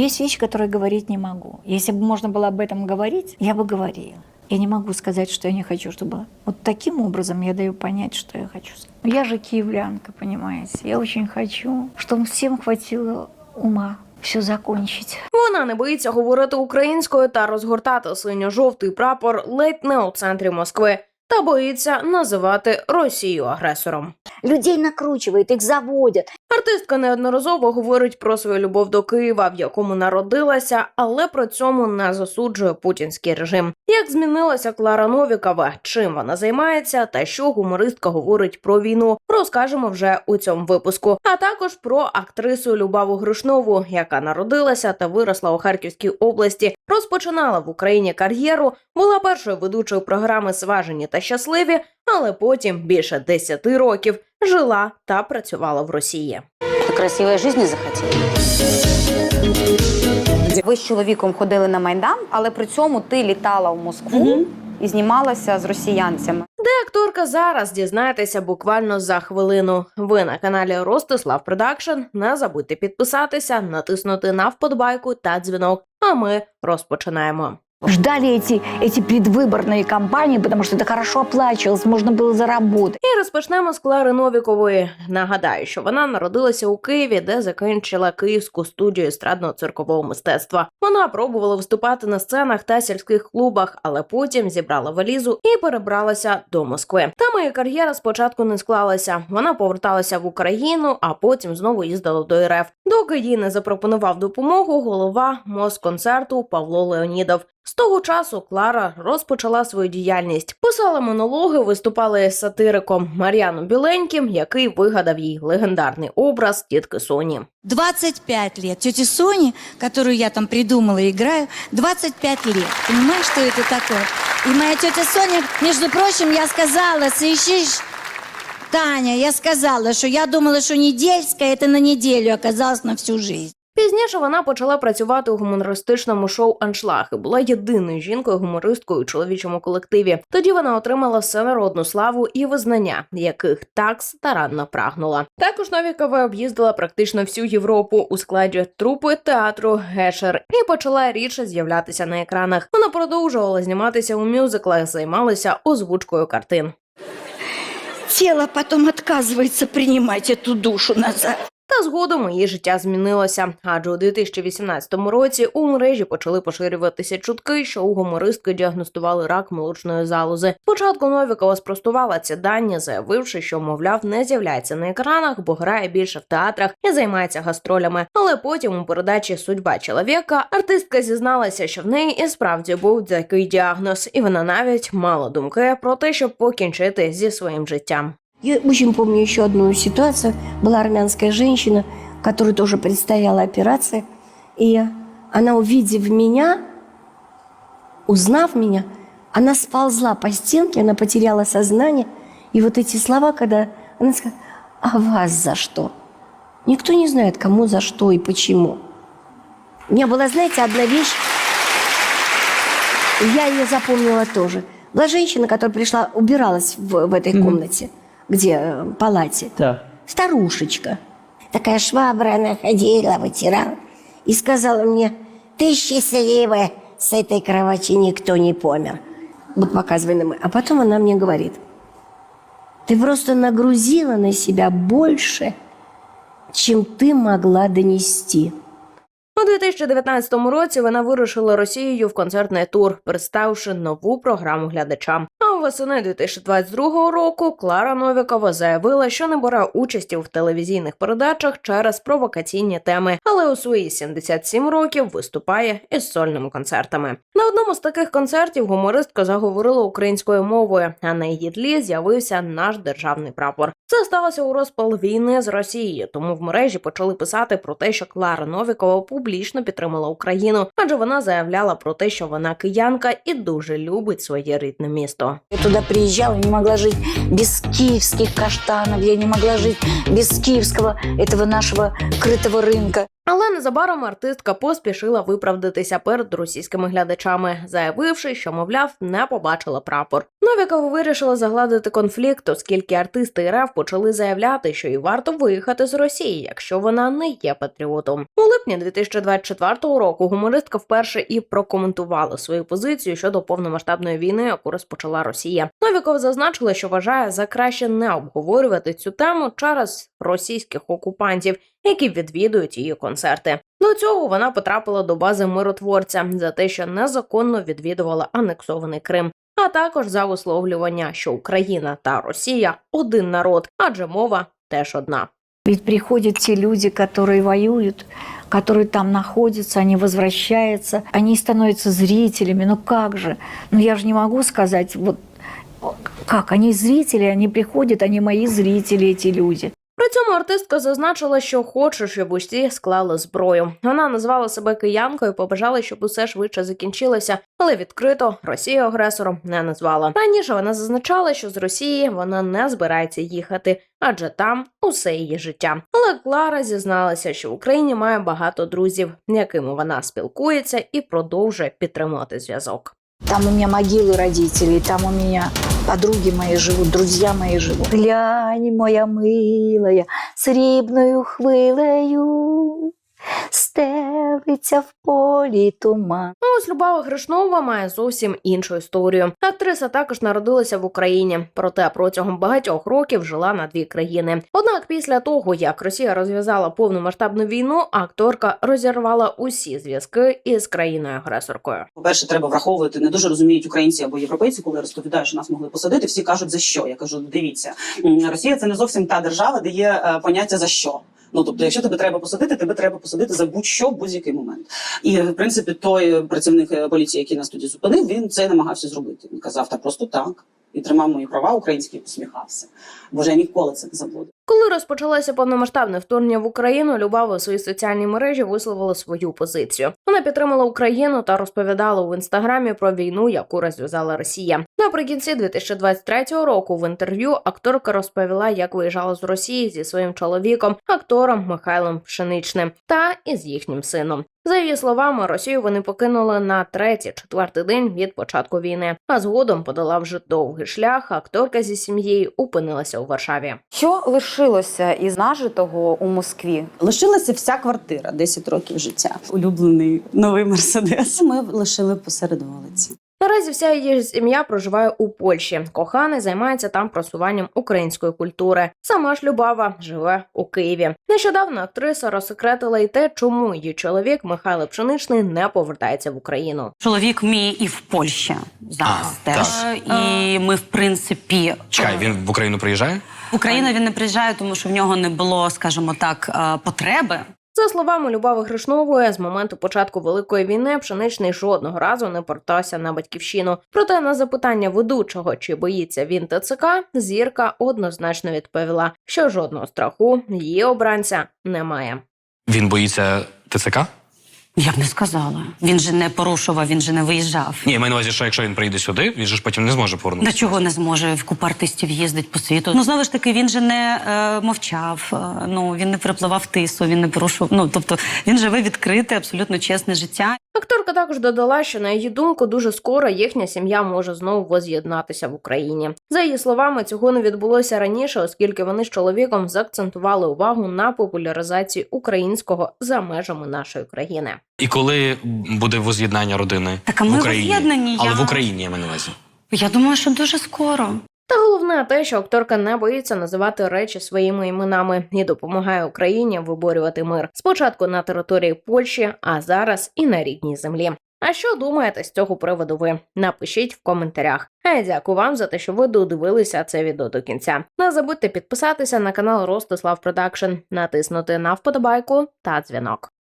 Есть вещи, которые говорить не могу. Если бы можно было об этом говорить, я бы говорила. Я не могу сказать, что я не хочу, чтобы... Вот таким образом я даю понять, что я хочу. Но я же киевлянка, понимаете. Я очень хочу, чтобы всем хватило ума все закончить. Вона не боїться говорити українською та розгортати синьо-жовтий прапор ледь не у центрі Москви. Та боїться називати Росію агресором. Людей накручивают, их заводят. Артистка неодноразово говорить про свою любов до Києва, в якому народилася, але при цьому не засуджує путінський режим. Як змінилася Клара Новікова, чим вона займається, та що гумористка говорить про війну, розкажемо вже у цьому випуску. А також про актрису Любаву Гришнову, яка народилася та виросла у Харківській області, розпочинала в Україні кар'єру, була першою ведучою програми Сважені та щасливі, але потім більше 10 років жила та працювала в Росії. красивої житті захотіли. Ви з чоловіком ходили на Майдан, але при цьому ти літала в Москву і знімалася з росіянцями. Де акторка зараз дізнаєтеся буквально за хвилину. Ви на каналі Ростислав Продакшн. Не забудьте підписатися, натиснути на вподобайку та дзвінок. А ми розпочинаємо. Ждали эти, эти предвыборные кампании, потому что это хорошо оплачивалось, можно было заработать. І розпочнемо з Клари Новікової. Нагадаю, що вона народилася у Києві, де закінчила Київську студію естрадного циркового мистецтва. Вона пробувала виступати на сценах та сільських клубах, але потім зібрала валізу і перебралася до Москви. Там її кар'єра спочатку не склалася. Вона поверталася в Україну, а потім знову їздила до РФ. Доки їй не запропонував допомогу голова Москонцерту Павло Леонідов. З того часу Клара розпочала свою діяльність. Писала монологи, виступала з сатириком Мар'яном Біленьким, який вигадав їй легендарний образ тітки Соні. 25 лет. Тете Соне, которую я там придумала и играю, 25 лет. Понимаешь, что это такое? И моя тетя Соня, между прочим, я сказала, слышишь, Таня, я сказала, что я думала, что недельская это на неделю, оказалось на всю жизнь. Пізніше вона почала працювати у гумористичному шоу Аншлаг і була єдиною жінкою-гумористкою у чоловічому колективі. Тоді вона отримала всенародну славу і визнання, яких так старанно прагнула. Також Новікова об'їздила практично всю Європу у складі трупи театру Гешер і почала рідше з'являтися на екранах. Вона продовжувала зніматися у мюзиклах, займалася озвучкою картин. Тело потом отказывается принимать эту душу назад. Та згодом її життя змінилося. Адже у 2018 році у мережі почали поширюватися чутки, що у гумористки діагностували рак молочної залози. Спочатку Новікова спростувала ці дані, заявивши, що мовляв не з'являється на екранах, бо грає більше в театрах і займається гастролями. Але потім у передачі Судьба чоловіка артистка зізналася, що в неї і справді був такий діагноз, і вона навіть мала думки про те, щоб покінчити зі своїм життям. Я очень помню еще одну ситуацию. Была армянская женщина, которой тоже предстояла операция. И она, увидев меня, узнав меня, она сползла по стенке, она потеряла сознание. И вот эти слова, когда она сказала, а вас за что? Никто не знает, кому за что и почему. У меня была, знаете, одна вещь, я ее запомнила тоже. Была женщина, которая пришла, убиралась в, в этой комнате, где э, в палате. Да. Старушечка. Такая швабра, она ходила, вытирала. И сказала мне, ты счастливая, с этой кровати никто не помер. Вот показывай на мой. А потом она мне говорит, ты просто нагрузила на себя больше, чем ты могла донести. У 2019 році вона вирушила Росією в концертний тур, представивши нову програму глядачам. Восени 2022 року Клара Новікова заявила, що не бере участі в телевізійних передачах через провокаційні теми, але у свої 77 років виступає із сольними концертами. На одному з таких концертів гумористка заговорила українською мовою, а на її тлі з'явився наш державний прапор. Це сталося у розпал війни з Росією, тому в мережі почали писати про те, що Клара Новікова публічно підтримала Україну, адже вона заявляла про те, що вона киянка і дуже любить своє рідне місто. Я туда приезжала, не могла жить без киевских каштанов, я не могла жить без киевского этого нашего крытого рынка. Але незабаром артистка поспішила виправдатися перед російськими глядачами, заявивши, що, мовляв, не побачила прапор. Новікова вирішила загладити конфлікт, оскільки артисти РФ почали заявляти, що їй варто виїхати з Росії, якщо вона не є патріотом. У липні 2024 року гумористка вперше і прокоментувала свою позицію щодо повномасштабної війни, яку розпочала Росія. Новікова зазначила, що вважає за краще не обговорювати цю тему через російських окупантів, які відвідують її концерти. До цього вона потрапила до бази миротворця за те, що незаконно відвідувала анексований Крим. А також за висловлювання, що Україна та Росія один народ, адже мова теж одна. Ведь приходят те люди, которые воюют, которые там находятся, они возвращаются, они становятся зрителями. Ну как же? Ну я же не могу сказать, вот как, они зрители, они приходят, они мои зрители, эти люди. При цьому артистка зазначила, що хоче, щоб усі склали зброю. Вона назвала себе киянкою, побажала, щоб усе швидше закінчилося, але відкрито Росію агресором не назвала. Раніше вона зазначала, що з Росії вона не збирається їхати, адже там усе її життя. Але Клара зізналася, що в Україні має багато друзів, якими вона спілкується і продовжує підтримувати зв'язок. Там у меня могилы родителей, там у меня подруги мои живут, друзья мои живут. Глянь, моя милая, срібною хвилею стелиться в полі туман. Ну, ось Любава Гришнова має зовсім іншу історію. Актриса також народилася в Україні, проте протягом багатьох років жила на дві країни. Однак, після того як Росія розв'язала повномасштабну війну, акторка розірвала усі зв'язки із країною агресоркою. По-перше, треба враховувати, не дуже розуміють українці або європейці, коли я розповідаю, що нас могли посадити. Всі кажуть за що. Я кажу, дивіться, Росія це не зовсім та держава, де є е, поняття за що. Ну тобто, якщо тебе треба посадити, тебе треба посадити за будь-що будь-який момент. І в принципі, той працівник е, поліції, який нас тоді зупинив, він це намагався зробити. Він казав, та просто так. І тримав мої права українські посміхався. Боже, я ніколи це не забуду. Коли розпочалося повномасштабне вторгнення в Україну, Любава у своїй соціальній мережі висловила свою позицію. Вона підтримала Україну та розповідала в інстаграмі про війну, яку розв'язала Росія. Наприкінці 2023 року в інтерв'ю акторка розповіла, як виїжджала з Росії зі своїм чоловіком, актором Михайлом Пшеничним та із їхнім сином. За її словами, Росію вони покинули на третій, четвертий день від початку війни. А згодом подала вже довгий шлях. Акторка зі сім'єю опинилася у Варшаві. Що лишилося із нажитого у Москві? Лишилася вся квартира, 10 років життя. Улюблений новий мерседес. Ми лишили посеред вулиці. Наразі вся її сім'я проживає у Польщі. Коханий займається там просуванням української культури. Сама ж Любава живе у Києві. Нещодавно актриса розсекретила й те, чому її чоловік Михайло Пшеничний не повертається в Україну. Чоловік мій і в Польщі зараз А, теж. І ми, в принципі, Чекай, він в Україну приїжджає? в Україну він не приїжджає, тому що в нього не було, скажімо так, е, потреби. За словами Любави Гришнової, з моменту початку великої війни пшеничний жодного разу не портався на батьківщину. Проте на запитання ведучого, чи боїться він ТЦК, зірка однозначно відповіла, що жодного страху її обранця немає. Він боїться ТЦК? Я б не сказала. Він же не порушував, він же не виїжджав. Ні, я маю на увазі, що якщо він приїде сюди, він же ж потім не зможе До повернутися. чого не зможе в купа артистів їздить по світу. Ну знову ж таки, він же не е, мовчав. е, ну він не перепливав тису, він не порушував. Ну тобто він живе відкрите, абсолютно чесне життя. Акторка також додала, що на її думку дуже скоро їхня сім'я може знову воз'єднатися в Україні. За її словами, цього не відбулося раніше, оскільки вони з чоловіком заакцентували увагу на популяризації українського за межами нашої країни. І коли буде воз'єднання родини Так, а в ми Україні? воз'єднані, Але я- в Україні я маю на увазі. Я думаю, що дуже скоро. Та головне те, що акторка не боїться називати речі своїми іменами і допомагає Україні виборювати мир. Спочатку на території Польщі, а зараз і на рідній землі. А що думаєте з цього приводу ви? Напишіть в коментарях. А я дякую вам за те, що ви додивилися це відео до кінця. Не забудьте підписатися на канал Ростислав Продакшн, натиснути на вподобайку та дзвінок.